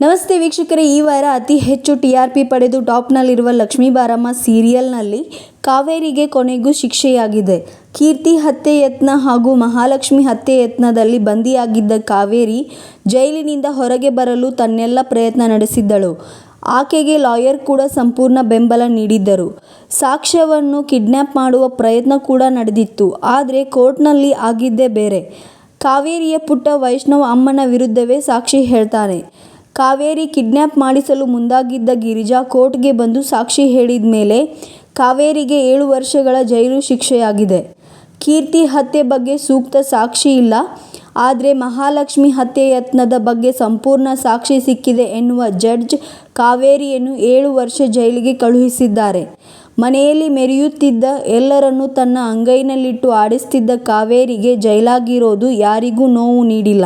ನಮಸ್ತೆ ವೀಕ್ಷಕರೇ, ಈ ವಾರ ಅತಿ ಹೆಚ್ಚು ಟಿ ಆರ್ ಪಿ ಪಡೆದು ಟಾಪ್ನಲ್ಲಿರುವ ಲಕ್ಷ್ಮೀ ಬಾರಮ್ಮ ಸೀರಿಯಲ್ನಲ್ಲಿ ಕಾವೇರಿಗೆ ಕೊನೆಗೂ ಶಿಕ್ಷೆಯಾಗಿದೆ. ಕೀರ್ತಿ ಹತ್ಯೆ ಯತ್ನ ಹಾಗೂ ಮಹಾಲಕ್ಷ್ಮಿ ಹತ್ಯೆ ಯತ್ನದಲ್ಲಿ ಬಂಧಿಯಾಗಿದ್ದ ಕಾವೇರಿ ಜೈಲಿನಿಂದ ಹೊರಗೆ ಬರಲು ತನ್ನೆಲ್ಲ ಪ್ರಯತ್ನ ನಡೆಸಿದ್ದಳು. ಆಕೆಗೆ ಲಾಯರ್ ಕೂಡ ಸಂಪೂರ್ಣ ಬೆಂಬಲ ನೀಡಿದ್ದರು. ಸಾಕ್ಷ್ಯವನ್ನು ಕಿಡ್ನ್ಯಾಪ್ ಮಾಡುವ ಪ್ರಯತ್ನ ಕೂಡ ನಡೆದಿತ್ತು. ಆದರೆ ಕೋರ್ಟ್ನಲ್ಲಿ ಆಗಿದ್ದೇ ಬೇರೆ. ಕಾವೇರಿಯ ಪುಟ್ಟ ವೈಷ್ಣವ್ ಅಮ್ಮನ ವಿರುದ್ಧವೇ ಸಾಕ್ಷಿ ಹೇಳ್ತಾನೆ. ಕಾವೇರಿ ಕಿಡ್ನ್ಯಾಪ್ ಮಾಡಿಸಲು ಮುಂದಾಗಿದ್ದ ಗಿರಿಜಾ ಕೋರ್ಟ್ಗೆ ಬಂದು ಸಾಕ್ಷಿ ಹೇಳಿದ ಮೇಲೆ ಕಾವೇರಿಗೆ ಏಳು ವರ್ಷಗಳ ಜೈಲು ಶಿಕ್ಷೆಯಾಗಿದೆ. ಕೀರ್ತಿ ಹತ್ಯೆ ಬಗ್ಗೆ ಸೂಕ್ತ ಸಾಕ್ಷಿ ಇಲ್ಲ. ಆದರೆ ಮಹಾಲಕ್ಷ್ಮಿ ಹತ್ಯೆ ಯತ್ನದ ಬಗ್ಗೆ ಸಂಪೂರ್ಣ ಸಾಕ್ಷಿ ಸಿಕ್ಕಿದೆ ಎನ್ನುವ ಜಡ್ಜ್ ಕಾವೇರಿಯನ್ನು ಏಳು ವರ್ಷ ಜೈಲಿಗೆ ಕಳುಹಿಸಿದ್ದಾರೆ. ಮನೆಯಲ್ಲಿ ಮೆರೆಯುತ್ತಿದ್ದ ಎಲ್ಲರನ್ನೂ ತನ್ನ ಅಂಗೈನಲ್ಲಿಟ್ಟು ಆಡಿಸ್ತಿದ್ದ ಕಾವೇರಿಗೆ ಜೈಲಾಗಿರೋದು ಯಾರಿಗೂ ನೋವು ನೀಡಿಲ್ಲ.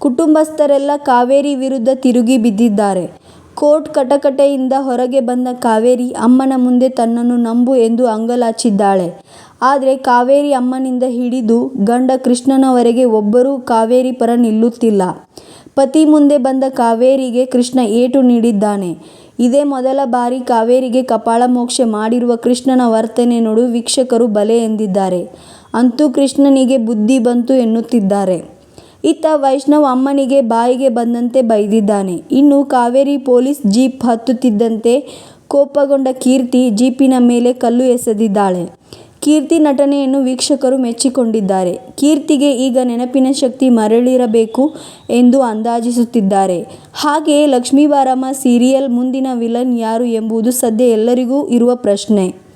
ಕುಟುಂಬಸ್ಥರೆಲ್ಲ ಕಾವೇರಿ ವಿರುದ್ಧ ತಿರುಗಿ ಬಿದ್ದಿದ್ದಾರೆ. ಕೋರ್ಟ್ ಕಟಕಟೆಯಿಂದ ಹೊರಗೆ ಬಂದ ಕಾವೇರಿ ಅಮ್ಮನ ಮುಂದೆ ತನ್ನನ್ನು ನಂಬು ಎಂದು ಅಂಗಲಾಚಿದ್ದಾಳೆ. ಆದರೆ ಕಾವೇರಿ ಅಮ್ಮನಿಂದ ಹಿಡಿದು ಗಂಡ ಕೃಷ್ಣನವರೆಗೆ ಒಬ್ಬರೂ ಕಾವೇರಿ ಪರ ನಿಲ್ಲುತ್ತಿಲ್ಲ. ಪತಿ ಮುಂದೆ ಬಂದ ಕಾವೇರಿಗೆ ಕೃಷ್ಣ ಏಟು ನೀಡಿದ್ದಾನೆ. ಇದೇ ಮೊದಲ ಬಾರಿ ಕಾವೇರಿಗೆ ಕಪಾಳಮೋಕ್ಷ ಮಾಡಿರುವ ಕೃಷ್ಣನ ವರ್ತನೆ ನೋಡು ವೀಕ್ಷಕರು ಬಲೆ ಎಂದಿದ್ದಾರೆ. ಅಂತೂ ಕೃಷ್ಣನಿಗೆ ಬುದ್ಧಿ ಬಂತು ಎನ್ನುತ್ತಿದ್ದಾರೆ. ಇತ್ತ ವೈಷ್ಣವ್ ಅಮ್ಮನಿಗೆ ಬಾಯಿಗೆ ಬಂದಂತೆ ಬೈದಿದ್ದಾನೆ. ಇನ್ನು ಕಾವೇರಿ ಪೊಲೀಸ್ ಜೀಪ್ ಹತ್ತುತ್ತಿದ್ದಂತೆ ಕೋಪಗೊಂಡ ಕೀರ್ತಿ ಜೀಪಿನ ಮೇಲೆ ಕಲ್ಲು ಎಸೆದಿದ್ದಾಳೆ. ಕೀರ್ತಿ ನಟನೆಯನ್ನು ವೀಕ್ಷಕರು ಮೆಚ್ಚಿಕೊಂಡಿದ್ದಾರೆ. ಕೀರ್ತಿಗೆ ಈಗ ನೆನಪಿನ ಶಕ್ತಿ ಮರಳಿರಬೇಕು ಎಂದು ಅಂದಾಜಿಸುತ್ತಿದ್ದಾರೆ. ಹಾಗೆಯೇ ಲಕ್ಷ್ಮೀ ಬಾರಮ್ಮ ಸೀರಿಯಲ್ ಮುಂದಿನ ವಿಲನ್ ಯಾರು ಎಂಬುದು ಸದ್ಯ ಎಲ್ಲರಿಗೂ ಇರುವ ಪ್ರಶ್ನೆ.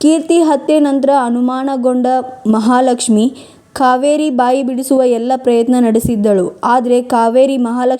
ಕೀರ್ತಿ ಹತ್ಯೆ ನಂತರ ಅನುಮಾನಗೊಂಡ ಮಹಾಲಕ್ಷ್ಮಿ ಕಾವೇರಿ ಬಾಯಿ ಬಿಡಿಸುವ ಎಲ್ಲ ಪ್ರಯತ್ನ ನಡೆಸಿದ್ದಳು. ಆದರೆ ಕಾವೇರಿ ಮಹಾಲಕ್ಷ್ಮಿ